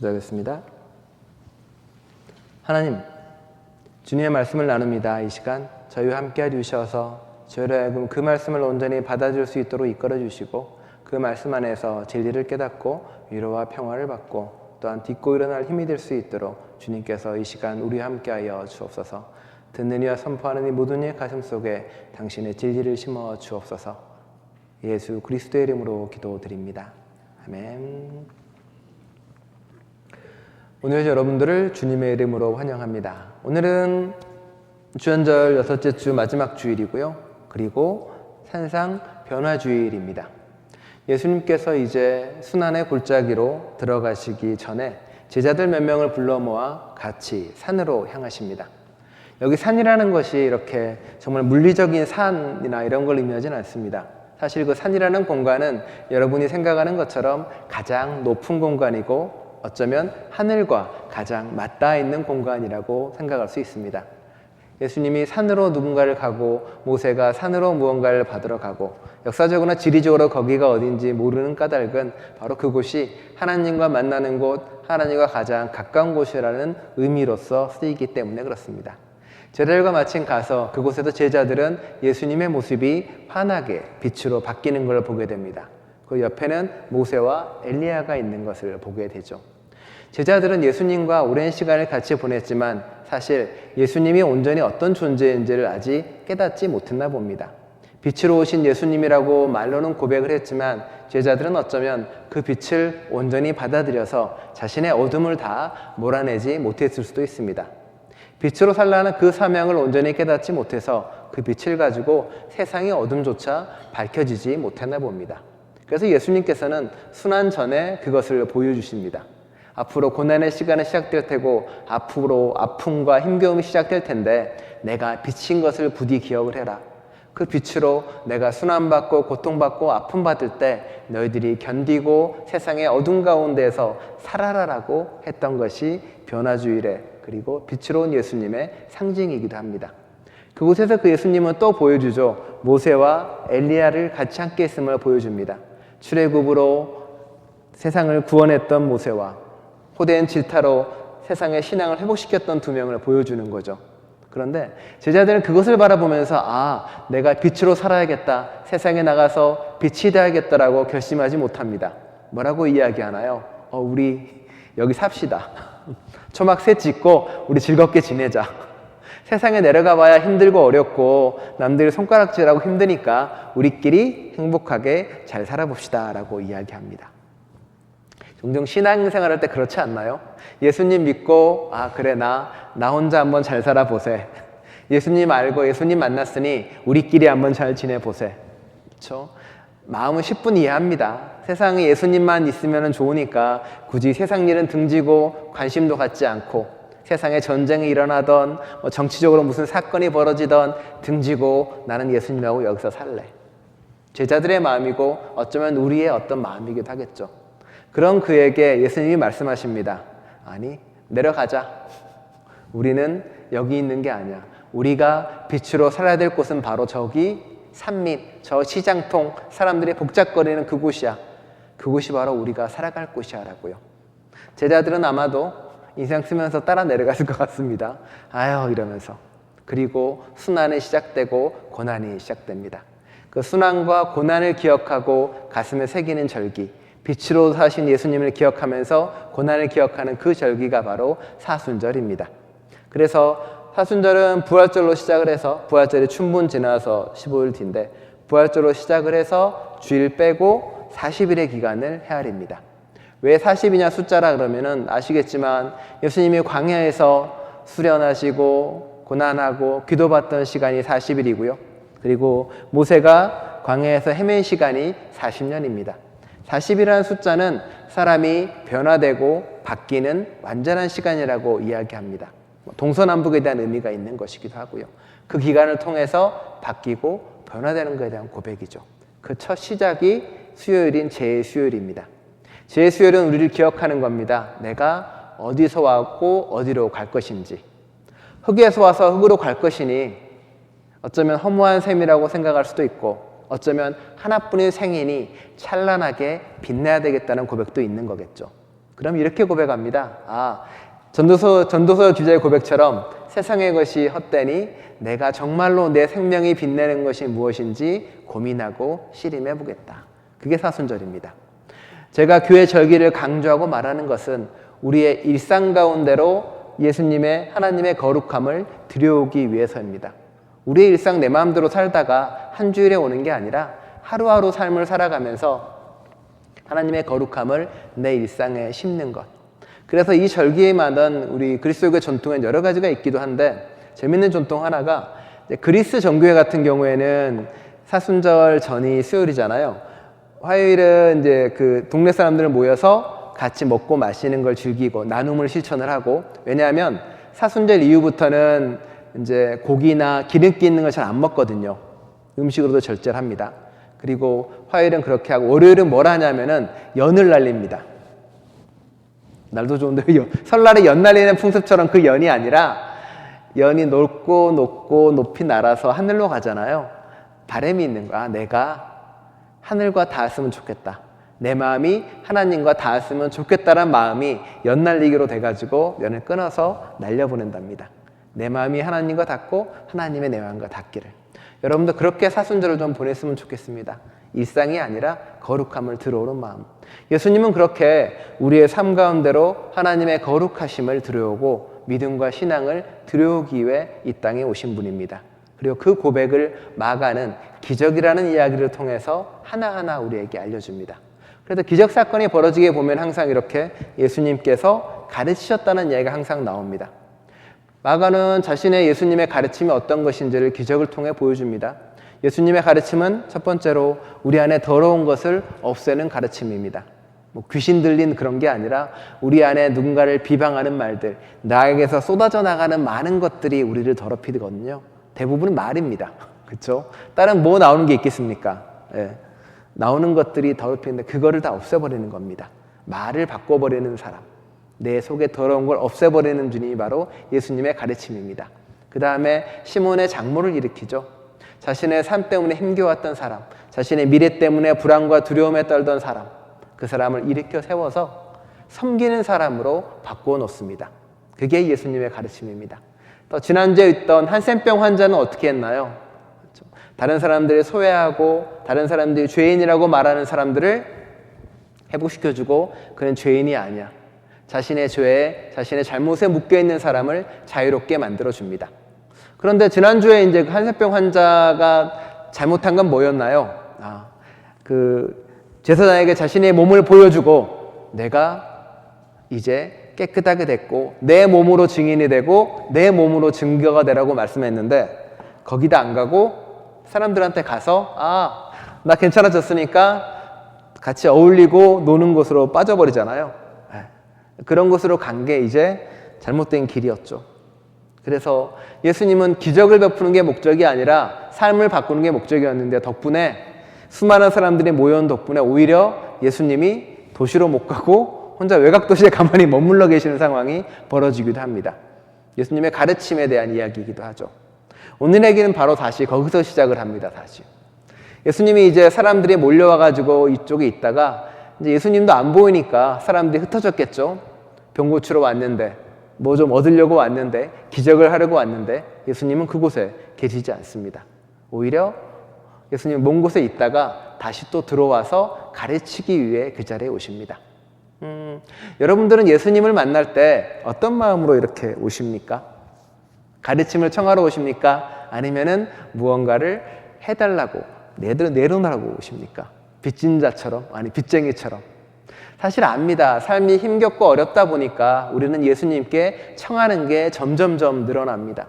기도하겠습니다. 하나님, 주님의 말씀을 나눕니다. 이 시간 저희와 함께 해주셔서 저희로 하여금 그 말씀을 온전히 받아줄 수 있도록 이끌어 주시고 그 말씀 안에서 진리를 깨닫고 위로와 평화를 받고 또한 딛고 일어날 힘이 될 수 있도록 주님께서 이 시간 우리와 함께하여 주옵소서 듣는 이와 선포하는 이 모든 이의 가슴 속에 당신의 진리를 심어 주옵소서 예수 그리스도의 이름으로 기도드립니다. 아멘. 오늘 여러분들을 주님의 이름으로 환영합니다. 오늘은 주연절 여섯째 주 마지막 주일이고요. 그리고 산상 변화 주일입니다. 예수님께서 이제 순환의 골짜기로 들어가시기 전에 제자들 몇 명을 불러 모아 같이 산으로 향하십니다. 여기 산이라는 것이 이렇게 정말 물리적인 산이나 이런 걸 의미하지는 않습니다. 사실 그 산이라는 공간은 여러분이 생각하는 것처럼 가장 높은 공간이고 어쩌면 하늘과 가장 맞닿아 있는 공간이라고 생각할 수 있습니다. 예수님이 산으로 누군가를 가고 모세가 산으로 무언가를 받으러 가고 역사적으로나 지리적으로 거기가 어딘지 모르는 까닭은 바로 그곳이 하나님과 만나는 곳, 하나님과 가장 가까운 곳이라는 의미로서 쓰이기 때문에 그렇습니다. 제자들과 마침 가서 그곳에서 제자들은 예수님의 모습이 환하게 빛으로 바뀌는 걸 보게 됩니다. 그 옆에는 모세와 엘리야가 있는 것을 보게 되죠. 제자들은 예수님과 오랜 시간을 같이 보냈지만 사실 예수님이 온전히 어떤 존재인지를 아직 깨닫지 못했나 봅니다. 빛으로 오신 예수님이라고 말로는 고백을 했지만 제자들은 어쩌면 그 빛을 온전히 받아들여서 자신의 어둠을 다 몰아내지 못했을 수도 있습니다. 빛으로 살라는 그 사명을 온전히 깨닫지 못해서 그 빛을 가지고 세상의 어둠조차 밝혀지지 못했나 봅니다. 그래서 예수님께서는 순환 전에 그것을 보여주십니다. 앞으로 고난의 시간이 시작될 테고 앞으로 아픔과 힘겨움이 시작될 텐데 내가 빛인 것을 부디 기억을 해라. 그 빛으로 내가 순환받고 고통받고 아픔받을 때 너희들이 견디고 세상의 어둠 가운데서 살아라라고 했던 것이 변화주일의 그리고 빛으로 온 예수님의 상징이기도 합니다. 그곳에서 그 예수님은 또 보여주죠. 모세와 엘리야를 같이 함께 있음을 보여줍니다. 출애굽으로 세상을 구원했던 모세와 호된 질타로 세상의 신앙을 회복시켰던 두 명을 보여주는 거죠. 그런데 제자들은 그것을 바라보면서 아, 내가 빛으로 살아야겠다. 세상에 나가서 빛이 되야겠다라고 결심하지 못합니다. 뭐라고 이야기하나요? 어, 우리 여기 삽시다. 초막 새 짓고 우리 즐겁게 지내자. 세상에 내려가 봐야 힘들고 어렵고 남들 손가락질하고 힘드니까 우리끼리 행복하게 잘 살아봅시다. 라고 이야기합니다. 종종 신앙생활 할 때 그렇지 않나요? 예수님 믿고 아 그래 나 나 혼자 한번 잘 살아보세. 예수님 알고 예수님 만났으니 우리끼리 한번 잘 지내보세. 그렇죠? 마음은 10분 이해합니다. 세상에 예수님만 있으면 좋으니까 굳이 세상 일은 등지고 관심도 갖지 않고 세상에 전쟁이 일어나던 뭐 정치적으로 무슨 사건이 벌어지던 등지고 나는 예수님하고 여기서 살래. 제자들의 마음이고 어쩌면 우리의 어떤 마음이기도 하겠죠. 그런 그에게 예수님이 말씀하십니다. 아니, 내려가자. 우리는 여기 있는 게 아니야. 우리가 빛으로 살아야 될 곳은 바로 저기 산밑, 저 시장통, 사람들이 복잡거리는 그곳이야. 그곳이 바로 우리가 살아갈 곳이야. 라고요. 제자들은 아마도 인생 쓰면서 따라 내려갔을 것 같습니다. 아유, 이러면서. 그리고 순환이 시작되고 고난이 시작됩니다. 그 순환과 고난을 기억하고 가슴에 새기는 절기. 빛으로 사신 예수님을 기억하면서 고난을 기억하는 그 절기가 바로 사순절입니다. 그래서 사순절은 부활절로 시작을 해서 부활절이 춘분 지나서 15일 뒤인데 부활절로 시작을 해서 주일 빼고 40일의 기간을 헤아립니다. 왜 40이냐 숫자라 그러면은 아시겠지만 예수님이 광야에서 수련하시고 고난하고 기도받던 시간이 40일이고요. 그리고 모세가 광야에서 헤맨 시간이 40년입니다. 40이라는 숫자는 사람이 변화되고 바뀌는 완전한 시간이라고 이야기합니다. 동서남북에 대한 의미가 있는 것이기도 하고요. 그 기간을 통해서 바뀌고 변화되는 것에 대한 고백이죠. 그 첫 시작이 수요일인 제 수요일입니다. 제수요일은 우리를 기억하는 겁니다. 내가 어디서 왔고 어디로 갈 것인지. 흙에서 와서 흙으로 갈 것이니 어쩌면 허무한 셈이라고 생각할 수도 있고 어쩌면 하나뿐인 생인이 찬란하게 빛나야 되겠다는 고백도 있는 거겠죠. 그럼 이렇게 고백합니다. 아, 전도서, 전도서 기자의 고백처럼 세상의 것이 헛되니 내가 정말로 내 생명이 빛내는 것이 무엇인지 고민하고 씨름해 보겠다. 그게 사순절입니다. 제가 교회 절기를 강조하고 말하는 것은 우리의 일상 가운데로 예수님의 하나님의 거룩함을 들여오기 위해서입니다. 우리의 일상 내 마음대로 살다가 한 주일에 오는 게 아니라 하루하루 삶을 살아가면서 하나님의 거룩함을 내 일상에 심는 것. 그래서 이 절기에 많은 우리 그리스도교 전통엔 여러 가지가 있기도 한데 재밌는 전통 하나가 그리스 정교회 같은 경우에는 사순절 전이 수요일이잖아요. 화요일은 이제 그 동네 사람들 모여서 같이 먹고 마시는 걸 즐기고 나눔을 실천을 하고 왜냐하면 사순절 이후부터는 이제 고기나 기름기 있는 걸 잘 안 먹거든요. 음식으로도 절제를 합니다. 그리고 화요일은 그렇게 하고 월요일은 뭘 하냐면은 연을 날립니다. 날도 좋은데 설날에 연 날리는 풍습처럼 그 연이 아니라 연이 높고 높고 높이 날아서 하늘로 가잖아요. 바람이 있는 거야. 내가 하늘과 닿았으면 좋겠다. 내 마음이 하나님과 닿았으면 좋겠다란 마음이 연 날리기로 돼가지고 연을 끊어서 날려보낸답니다. 내 마음이 하나님과 닿고 하나님의 내 마음과 닿기를. 여러분도 그렇게 사순절을 좀 보냈으면 좋겠습니다. 일상이 아니라 거룩함을 들어오는 마음. 예수님은 그렇게 우리의 삶 가운데로 하나님의 거룩하심을 들여오고 믿음과 신앙을 들여오기 위해 이 땅에 오신 분입니다. 그리고 그 고백을 마가는 기적이라는 이야기를 통해서 하나하나 우리에게 알려줍니다. 그래서 기적 사건이 벌어지게 보면 항상 이렇게 예수님께서 가르치셨다는 이야기가 항상 나옵니다. 마가는 자신의 예수님의 가르침이 어떤 것인지를 기적을 통해 보여줍니다. 예수님의 가르침은 첫 번째로 우리 안에 더러운 것을 없애는 가르침입니다. 뭐 귀신 들린 그런 게 아니라 우리 안에 누군가를 비방하는 말들, 나에게서 쏟아져 나가는 많은 것들이 우리를 더럽히거든요. 대부분은 말입니다. 그렇죠? 다른 뭐 나오는 게 있겠습니까? 예. 나오는 것들이 더럽히는데 그거를 다 없애버리는 겁니다. 말을 바꿔버리는 사람. 내 속에 더러운 걸 없애버리는 주님이 바로 예수님의 가르침입니다. 그 다음에 시몬의 장모를 일으키죠. 자신의 삶 때문에 힘겨웠던 사람, 자신의 미래 때문에 불안과 두려움에 떨던 사람, 그 사람을 일으켜 세워서 섬기는 사람으로 바꾸어 놓습니다. 그게 예수님의 가르침입니다. 또 지난주에 있던 한센병 환자는 어떻게 했나요? 그렇죠? 다른 사람들이 소외하고 다른 사람들이 죄인이라고 말하는 사람들을 회복시켜주고 그는 죄인이 아니야. 자신의 죄에 자신의 잘못에 묶여 있는 사람을 자유롭게 만들어 줍니다. 그런데 지난주에 이제 한센병 환자가 잘못한 건 뭐였나요? 아, 그 제사장에게 자신의 몸을 보여주고 내가 이제 깨끗하게 됐고 내 몸으로 증인이 되고 내 몸으로 증거가 되라고 말씀했는데 거기다 안 가고 사람들한테 가서 아, 나 괜찮아졌으니까 같이 어울리고 노는 곳으로 빠져버리잖아요. 예. 그런 곳으로 간 게 이제 잘못된 길이었죠. 그래서 예수님은 기적을 베푸는 게 목적이 아니라 삶을 바꾸는 게 목적이었는데 덕분에 수많은 사람들이 모여온 덕분에 오히려 예수님이 도시로 못 가고 혼자 외곽 도시에 가만히 머물러 계시는 상황이 벌어지기도 합니다. 예수님의 가르침에 대한 이야기이기도 하죠. 오늘 얘기는 바로 다시 거기서 시작을 합니다. 다시. 예수님이 이제 사람들이 몰려와 가지고 이쪽에 있다가 이제 예수님도 안 보이니까 사람들이 흩어졌겠죠. 병 고치러 왔는데 뭐 좀 얻으려고 왔는데 기적을 하려고 왔는데 예수님은 그곳에 계시지 않습니다. 오히려 예수님 먼 곳에 있다가 다시 또 들어와서 가르치기 위해 그 자리에 오십니다. 음, 여러분들은 예수님을 만날 때 어떤 마음으로 이렇게 오십니까? 가르침을 청하러 오십니까? 아니면은 무언가를 해달라고 내들 내려놓으라고 오십니까? 빚진 자처럼 아니 빚쟁이처럼 사실 압니다. 삶이 힘겹고 어렵다 보니까 우리는 예수님께 청하는 게 점점점 늘어납니다.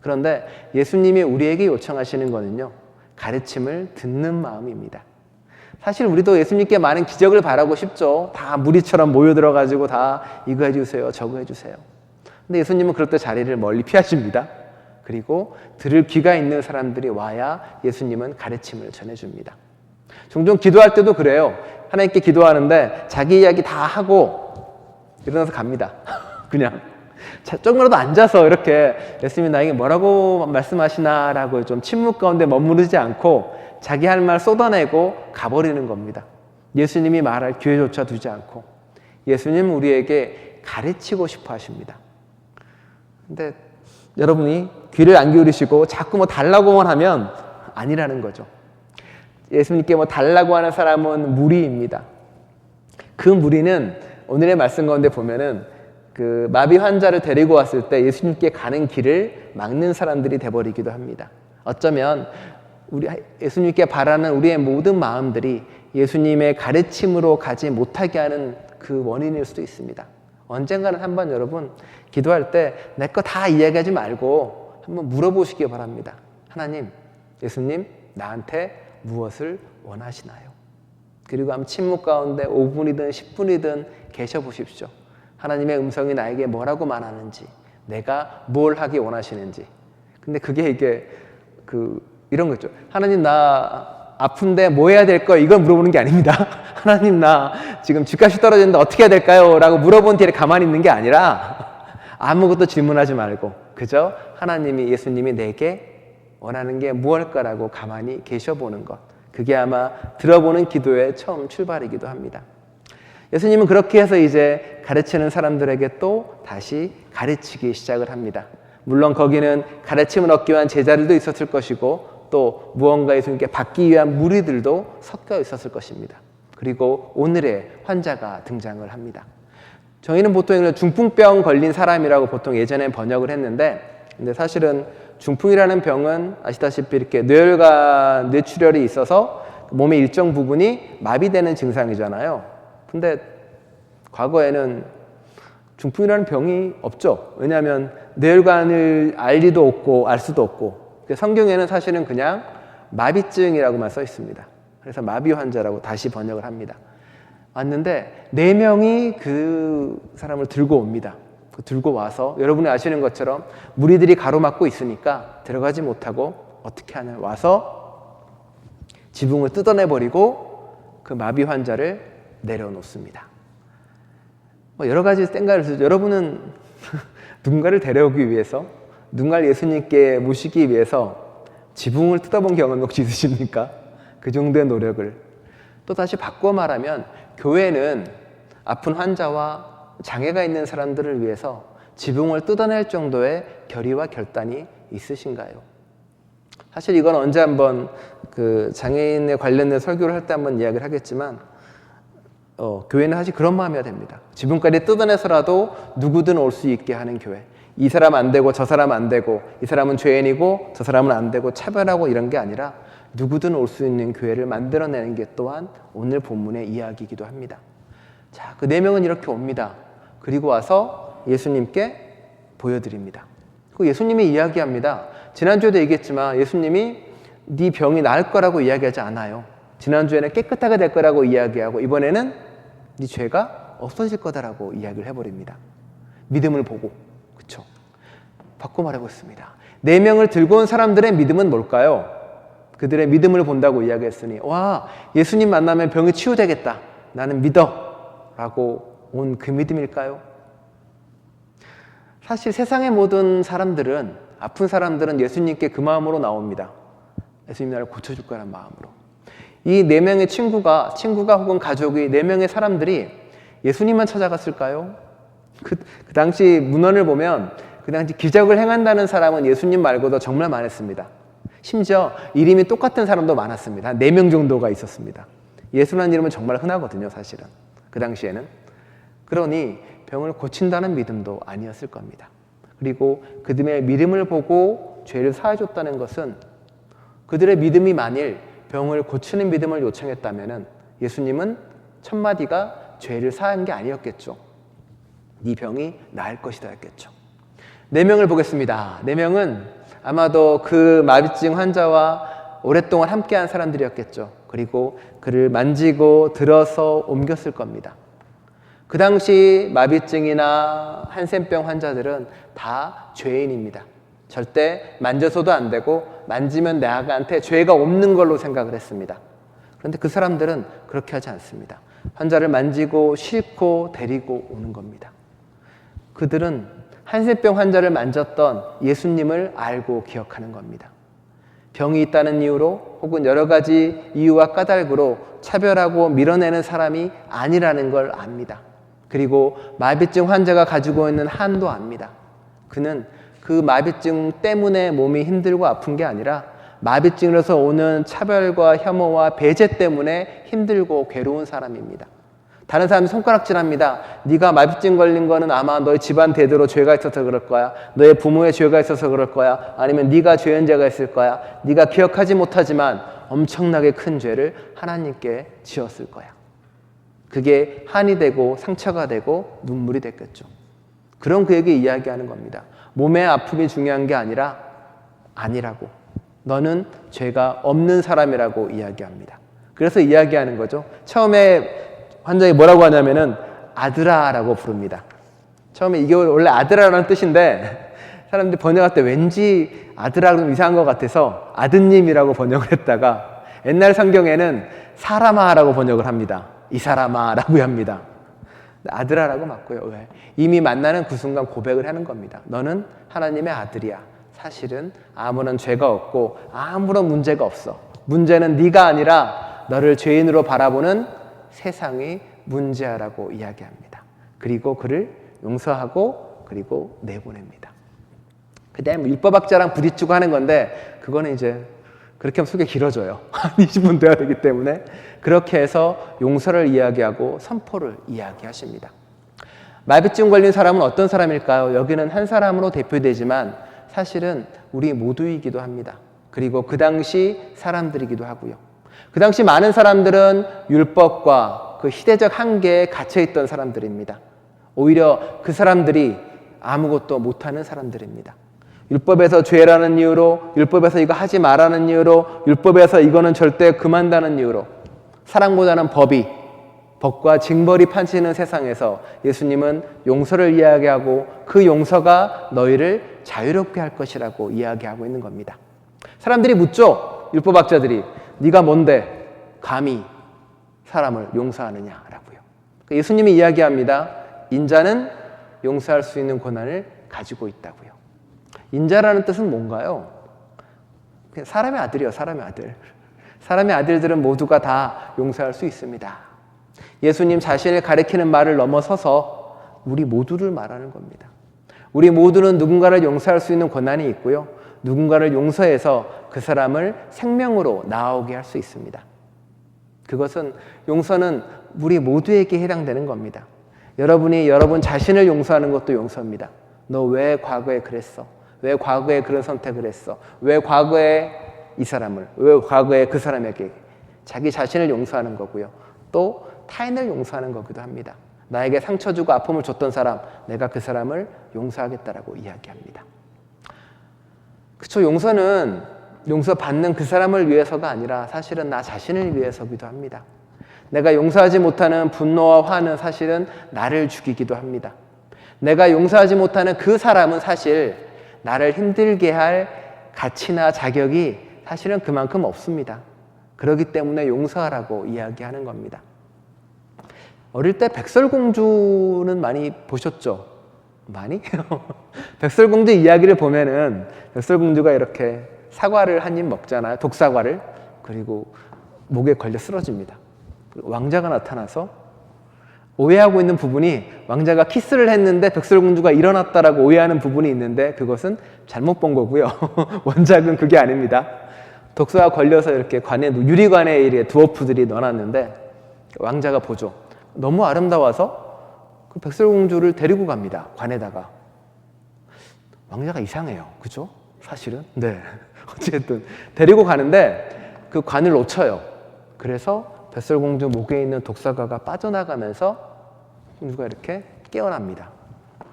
그런데 예수님이 우리에게 요청하시는 거는요, 가르침을 듣는 마음입니다. 사실 우리도 예수님께 많은 기적을 바라고 싶죠. 다 무리처럼 모여들어가지고 다 이거 해주세요, 저거 해주세요. 근데 예수님은 그럴 때 자리를 멀리 피하십니다. 그리고 들을 귀가 있는 사람들이 와야 예수님은 가르침을 전해줍니다. 종종 기도할 때도 그래요. 하나님께 기도하는데 자기 이야기 다 하고 일어나서 갑니다. 그냥. 조금이라도 앉아서 이렇게 예수님이 나에게 뭐라고 말씀하시나라고 좀 침묵 가운데 머무르지 않고 자기 할 말 쏟아내고 가버리는 겁니다. 예수님이 말할 기회조차 두지 않고 예수님 우리에게 가르치고 싶어 하십니다. 근데 여러분이 귀를 안 기울이시고 자꾸 뭐 달라고만 하면 아니라는 거죠. 예수님께 뭐 달라고 하는 사람은 무리입니다. 그 무리는 오늘의 말씀 가운데 보면은 그 마비 환자를 데리고 왔을 때 예수님께 가는 길을 막는 사람들이 돼버리기도 합니다. 어쩌면 우리 예수님께 바라는 우리의 모든 마음들이 예수님의 가르침으로 가지 못하게 하는 그 원인일 수도 있습니다. 언젠가는 한번 여러분 기도할 때 내 거 다 이야기하지 말고 한번 물어보시기 바랍니다. 하나님, 예수님, 나한테 무엇을 원하시나요? 그리고 한번 침묵 가운데 5분이든 10분이든 계셔 보십시오. 하나님의 음성이 나에게 뭐라고 말하는지, 내가 뭘 하기 원하시는지. 근데 그게 이게 그 이런 거죠. 하나님 나 아픈데 뭐 해야 될까? 이걸 물어보는 게 아닙니다. 하나님 나 지금 집값이 떨어졌는데 어떻게 해야 될까요? 라고 물어본 뒤에 가만히 있는 게 아니라 아무것도 질문하지 말고 그저 하나님이 예수님이 내게 원하는 게 무엇일까라고 가만히 계셔 보는 것. 그게 아마 들어보는 기도의 처음 출발이기도 합니다. 예수님은 그렇게 해서 이제 가르치는 사람들에게 또 다시 가르치기 시작을 합니다. 물론 거기는 가르침을 얻기 위한 제자들도 있었을 것이고 또 무언가 예수님께 받기 위한 무리들도 섞여 있었을 것입니다. 그리고 오늘의 환자가 등장을 합니다. 저희는 보통 중풍병 걸린 사람이라고 보통 예전에 번역을 했는데 근데 사실은 중풍이라는 병은 아시다시피 이렇게 뇌혈관 뇌출혈이 있어서 몸의 일정 부분이 마비되는 증상이잖아요. 근데 과거에는 중풍이라는 병이 없죠. 왜냐하면 뇌혈관을 알 리도 없고 알 수도 없고 성경에는 사실은 그냥 마비증이라고만 써 있습니다. 그래서 마비 환자라고 다시 번역을 합니다. 왔는데 네 명이 그 사람을 들고 옵니다. 그 들고 와서 여러분이 아시는 것처럼 무리들이 가로막고 있으니까 들어가지 못하고 어떻게 하냐 와서 지붕을 뜯어내 버리고 그 마비 환자를 내려놓습니다. 뭐 여러 가지 해서 여러분은 누군가를 데려오기 위해서 누군가를 예수님께 모시기 위해서 지붕을 뜯어본 경험 혹시 있으십니까? 그 정도의 노력을 또 다시 바꿔 말하면 교회는 아픈 환자와 장애가 있는 사람들을 위해서 지붕을 뜯어낼 정도의 결의와 결단이 있으신가요? 사실 이건 언제 한번 그 장애인에 관련된 설교를 할 때 한번 이야기를 하겠지만 어, 교회는 사실 그런 마음이어야 됩니다. 지붕까지 뜯어내서라도 누구든 올 수 있게 하는 교회. 이 사람 안 되고 저 사람 안 되고 이 사람은 죄인이고 저 사람은 안 되고 차별하고 이런 게 아니라 누구든 올 수 있는 교회를 만들어내는 게 또한 오늘 본문의 이야기이기도 합니다. 자, 그 네 명은 이렇게 옵니다. 그리고 와서 예수님께 보여드립니다. 그 예수님이 이야기합니다. 지난주에도 얘기했지만 예수님이 네 병이 나을 거라고 이야기하지 않아요. 지난주에는 깨끗하게 될 거라고 이야기하고 이번에는 네 죄가 없어질 거다라고 이야기를 해버립니다. 믿음을 보고? 바꿔 말해보겠습니다. 네 명을 들고 온 사람들의 믿음은 뭘까요? 그들의 믿음을 본다고 이야기했으니 와 예수님 만나면 병이 치유되겠다. 나는 믿어라고 온 그 믿음일까요? 사실 세상의 모든 사람들은 아픈 사람들은 예수님께 그 마음으로 나옵니다. 예수님 나를 고쳐줄 거란 마음으로. 이 네 명의 친구가 친구가 혹은 가족이 네 명의 사람들이 예수님만 찾아갔을까요? 그, 그 당시 문헌을 보면 그 당시 기적을 행한다는 사람은 예수님 말고도 정말 많았습니다. 심지어 이름이 똑같은 사람도 많았습니다. 네 명 정도가 있었습니다. 예수라는 이름은 정말 흔하거든요, 사실은. 그 당시에는. 그러니 병을 고친다는 믿음도 아니었을 겁니다. 그리고 그들의 믿음을 보고 죄를 사해줬다는 것은 그들의 믿음이 만일 병을 고치는 믿음을 요청했다면 예수님은 첫 마디가 죄를 사한 게 아니었겠죠. 네 병이 나을 것이다 했겠죠. 네 명을 보겠습니다. 네 명은 아마도 그 마비증 환자와 오랫동안 함께한 사람들이었겠죠. 그리고 그를 만지고 들어서 옮겼을 겁니다. 그 당시 마비증이나 한센병 환자들은 다 죄인입니다. 절대 만져서도 안 되고 만지면 내가한테 죄가 없는 걸로 생각을 했습니다. 그런데 그 사람들은 그렇게 하지 않습니다. 환자를 만지고 싣고 데리고 오는 겁니다. 그들은 한센병 환자를 만졌던 예수님을 알고 기억하는 겁니다. 병이 있다는 이유로 혹은 여러 가지 이유와 까닭으로 차별하고 밀어내는 사람이 아니라는 걸 압니다. 그리고 마비증 환자가 가지고 있는 한도 압니다. 그는 그 마비증 때문에 몸이 힘들고 아픈 게 아니라 마비증으로서 오는 차별과 혐오와 배제 때문에 힘들고 괴로운 사람입니다. 다른 사람이 손가락질합니다. 네가 마비증 걸린 거는 아마 너의 집안 대대로 죄가 있어서 그럴 거야. 너의 부모의 죄가 있어서 그럴 거야. 아니면 네가 죄연자가 있을 거야. 네가 기억하지 못하지만 엄청나게 큰 죄를 하나님께 지었을 거야. 그게 한이 되고 상처가 되고 눈물이 됐겠죠. 그런 그에게 이야기하는 겁니다. 몸의 아픔이 중요한 게 아니라 아니라고. 너는 죄가 없는 사람이라고 이야기합니다. 그래서 이야기하는 거죠. 처음에 환자가 뭐라고 하냐면은 아들아라고 부릅니다. 처음에 이게 원래 아들아라는 뜻인데 사람들이 번역할 때 왠지 아들아 그러면 이상한 것 같아서 아드님이라고 번역을 했다가 옛날 성경에는 사람아라고 번역을 합니다. 이 사람아라고 합니다. 아들아라고 맞고요. 왜? 이미 만나는 그 순간 고백을 하는 겁니다. 너는 하나님의 아들이야. 사실은 아무런 죄가 없고 아무런 문제가 없어. 문제는 네가 아니라 너를 죄인으로 바라보는 세상이 문제라고 이야기합니다. 그리고 그를 용서하고 그리고 내보냅니다. 그다음 율법학자랑 부딪히고 하는 건데 그거는 이제 그렇게 하면 속이 길어져요. 한 20분 돼야 되기 때문에 그렇게 해서 용서를 이야기하고 선포를 이야기하십니다. 마비증 걸린 사람은 어떤 사람일까요? 여기는 한 사람으로 대표되지만 사실은 우리 모두이기도 합니다. 그리고 그 당시 사람들이기도 하고요. 그 당시 많은 사람들은 율법과 그 시대적 한계에 갇혀 있던 사람들입니다. 오히려 그 사람들이 아무것도 못하는 사람들입니다. 율법에서 죄라는 이유로, 율법에서 이거 하지 말라는 이유로, 율법에서 이거는 절대 금한다는 이유로, 사랑보다는 법이, 법과 징벌이 판치는 세상에서 예수님은 용서를 이야기하고 그 용서가 너희를 자유롭게 할 것이라고 이야기하고 있는 겁니다. 사람들이 묻죠. 율법학자들이 네가 뭔데 감히 사람을 용서하느냐라고요. 예수님이 이야기합니다. 인자는 용서할 수 있는 권한을 가지고 있다고요. 인자라는 뜻은 뭔가요? 사람의 아들이요, 사람의 아들. 사람의 아들들은 모두가 다 용서할 수 있습니다. 예수님 자신을 가리키는 말을 넘어서서 우리 모두를 말하는 겁니다. 우리 모두는 누군가를 용서할 수 있는 권한이 있고요. 누군가를 용서해서 그 사람을 생명으로 나오게 할 수 있습니다. 그것은 용서는 우리 모두에게 해당되는 겁니다. 여러분이 여러분 자신을 용서하는 것도 용서입니다. 너 왜 과거에 그랬어? 왜 과거에 그런 선택을 했어? 왜 과거에 이 사람을, 왜 과거에 그 사람에게 자기 자신을 용서하는 거고요. 또 타인을 용서하는 거기도 합니다. 나에게 상처 주고 아픔을 줬던 사람, 내가 그 사람을 용서하겠다라고 이야기합니다. 그쵸, 용서는 용서 받는 그 사람을 위해서가 아니라 사실은 나 자신을 위해서기도 합니다. 내가 용서하지 못하는 분노와 화는 사실은 나를 죽이기도 합니다. 내가 용서하지 못하는 그 사람은 사실 나를 힘들게 할 가치나 자격이 사실은 그만큼 없습니다. 그렇기 때문에 용서하라고 이야기하는 겁니다. 어릴 때 백설공주는 많이 보셨죠? 많이? 백설공주 이야기를 보면은 백설공주가 이렇게 사과를 한 입 먹잖아요. 독사과를. 그리고 목에 걸려 쓰러집니다. 왕자가 나타나서 오해하고 있는 부분이 왕자가 키스를 했는데 백설공주가 일어났다라고 오해하는 부분이 있는데 그것은 잘못 본 거고요. 원작은 그게 아닙니다. 독사가 걸려서 이렇게 관에 유리관에 이렇게 두어프들이 넣어놨는데 왕자가 보죠. 너무 아름다워서 그 백설공주를 데리고 갑니다. 관에다가. 왕자가 이상해요. 그죠? 사실은. 네. 어쨌든 데리고 가는데 그 관을 놓쳐요. 그래서 백설공주 목에 있는 독사가가 빠져나가면서 공주가 이렇게 깨어납니다.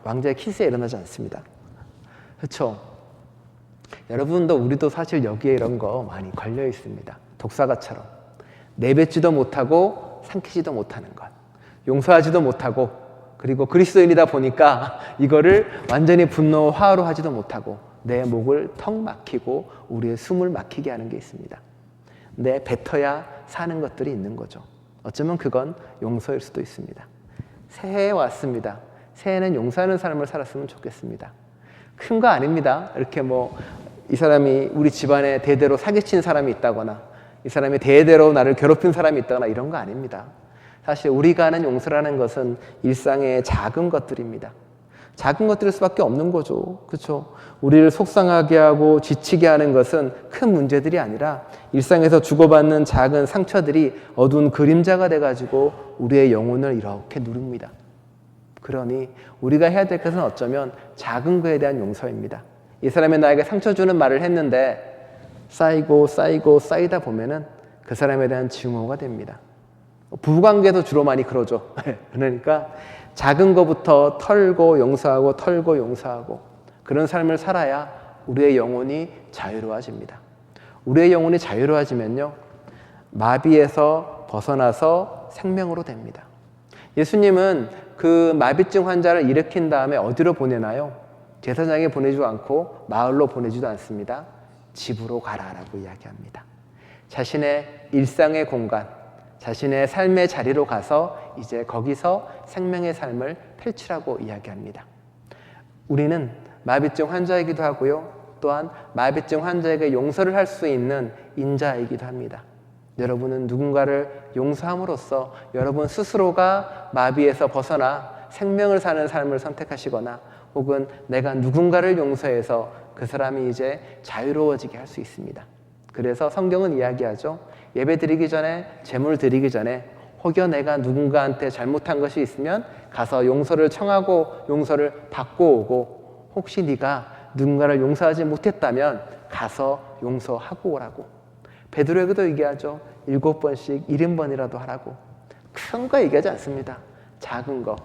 왕자의 키스에 일어나지 않습니다. 그렇죠? 여러분도 우리도 사실 여기에 이런 거 많이 걸려 있습니다. 독사가처럼 내뱉지도 못하고 삼키지도 못하는 것, 용서하지도 못하고 그리고 그리스도인이다 보니까 이거를 완전히 분노 화로 하지도 못하고 내 목을 턱 막히고 우리의 숨을 막히게 하는 게 있습니다. 내 뱉어야 사는 것들이 있는 거죠. 어쩌면 그건 용서일 수도 있습니다. 새해 왔습니다. 새해는 용서하는 삶을 살았으면 좋겠습니다. 큰 거 아닙니다. 이렇게 뭐 이 사람이 우리 집안에 대대로 사기친 사람이 있다거나 이 사람이 대대로 나를 괴롭힌 사람이 있다거나 이런 거 아닙니다. 사실 우리가 하는 용서라는 것은 일상의 작은 것들입니다. 작은 것들일 수밖에 없는 거죠. 그렇죠? 우리를 속상하게 하고 지치게 하는 것은 큰 문제들이 아니라 일상에서 주고받는 작은 상처들이 어두운 그림자가 돼 가지고 우리의 영혼을 이렇게 누릅니다. 그러니 우리가 해야 될 것은 어쩌면 작은 거에 대한 용서입니다. 이 사람이 나에게 상처 주는 말을 했는데 쌓이고 쌓이고 쌓이다 보면은 그 사람에 대한 증오가 됩니다. 부부관계도 주로 많이 그러죠. 그러니까 작은 것부터 털고 용서하고 털고 용서하고 그런 삶을 살아야 우리의 영혼이 자유로워집니다. 우리의 영혼이 자유로워지면요. 마비에서 벗어나서 생명으로 됩니다. 예수님은 그 마비증 환자를 일으킨 다음에 어디로 보내나요? 제사장에 보내지도 않고 마을로 보내지도 않습니다. 집으로 가라라고 이야기합니다. 자신의 일상의 공간, 자신의 삶의 자리로 가서 이제 거기서 생명의 삶을 펼치라고 이야기합니다. 우리는 마비증 환자이기도 하고요. 또한 마비증 환자에게 용서를 할 수 있는 인자이기도 합니다. 여러분은 누군가를 용서함으로써 여러분 스스로가 마비에서 벗어나 생명을 사는 삶을 선택하시거나 혹은 내가 누군가를 용서해서 그 사람이 이제 자유로워지게 할 수 있습니다. 그래서 성경은 이야기하죠. 예배 드리기 전에 제물 드리기 전에 혹여 내가 누군가한테 잘못한 것이 있으면 가서 용서를 청하고 용서를 받고 오고 혹시 네가 누군가를 용서하지 못했다면 가서 용서하고 오라고. 베드로에게도 얘기하죠. 일곱 번씩 일흔 번이라도 하라고. 큰 거 얘기하지 않습니다. 작은 거.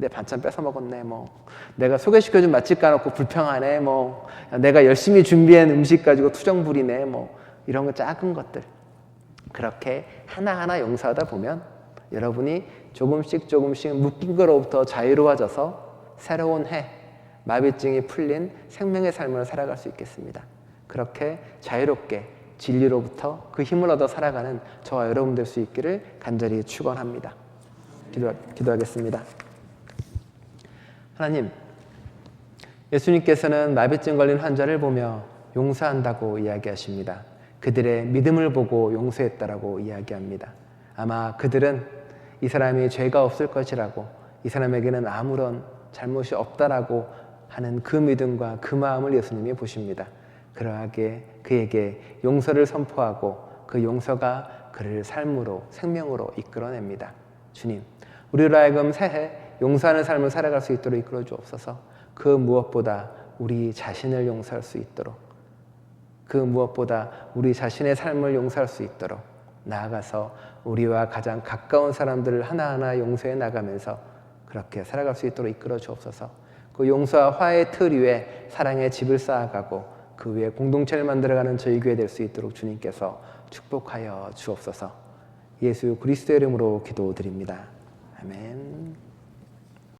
아, 내 반찬 뺏어 먹었네. 뭐 내가 소개시켜준 맛집 가놓고 불평하네. 뭐 내가 열심히 준비한 음식 가지고 투정 부리네. 뭐 이런 거 작은 것들. 그렇게 하나하나 용서하다 보면 여러분이 조금씩 조금씩 묶인 거로부터 자유로워져서 새로운 해, 마비증이 풀린 생명의 삶을 살아갈 수 있겠습니다. 그렇게 자유롭게 진리로부터 그 힘을 얻어 살아가는 저와 여러분 될 수 있기를 간절히 축원합니다. 기도, 기도하겠습니다. 하나님, 예수님께서는 마비증 걸린 환자를 보며 용서한다고 이야기하십니다. 그들의 믿음을 보고 용서했다라고 이야기합니다. 아마 그들은 이 사람이 죄가 없을 것이라고 이 사람에게는 아무런 잘못이 없다라고 하는 그 믿음과 그 마음을 예수님이 보십니다. 그러하게 그에게 용서를 선포하고 그 용서가 그를 삶으로 생명으로 이끌어냅니다. 주님, 우리로 하여금 새해 용서하는 삶을 살아갈 수 있도록 이끌어 주옵소서. 그 무엇보다 우리 자신을 용서할 수 있도록 그 무엇보다 우리 자신의 삶을 용서할 수 있도록 나아가서 우리와 가장 가까운 사람들을 하나하나 용서해 나가면서 그렇게 살아갈 수 있도록 이끌어 주옵소서. 그 용서와 화해 틀 위에 사랑의 집을 쌓아가고 그 위에 공동체를 만들어가는 저희 교회 될 수 있도록 주님께서 축복하여 주옵소서. 예수 그리스도의 이름으로 기도드립니다. 아멘.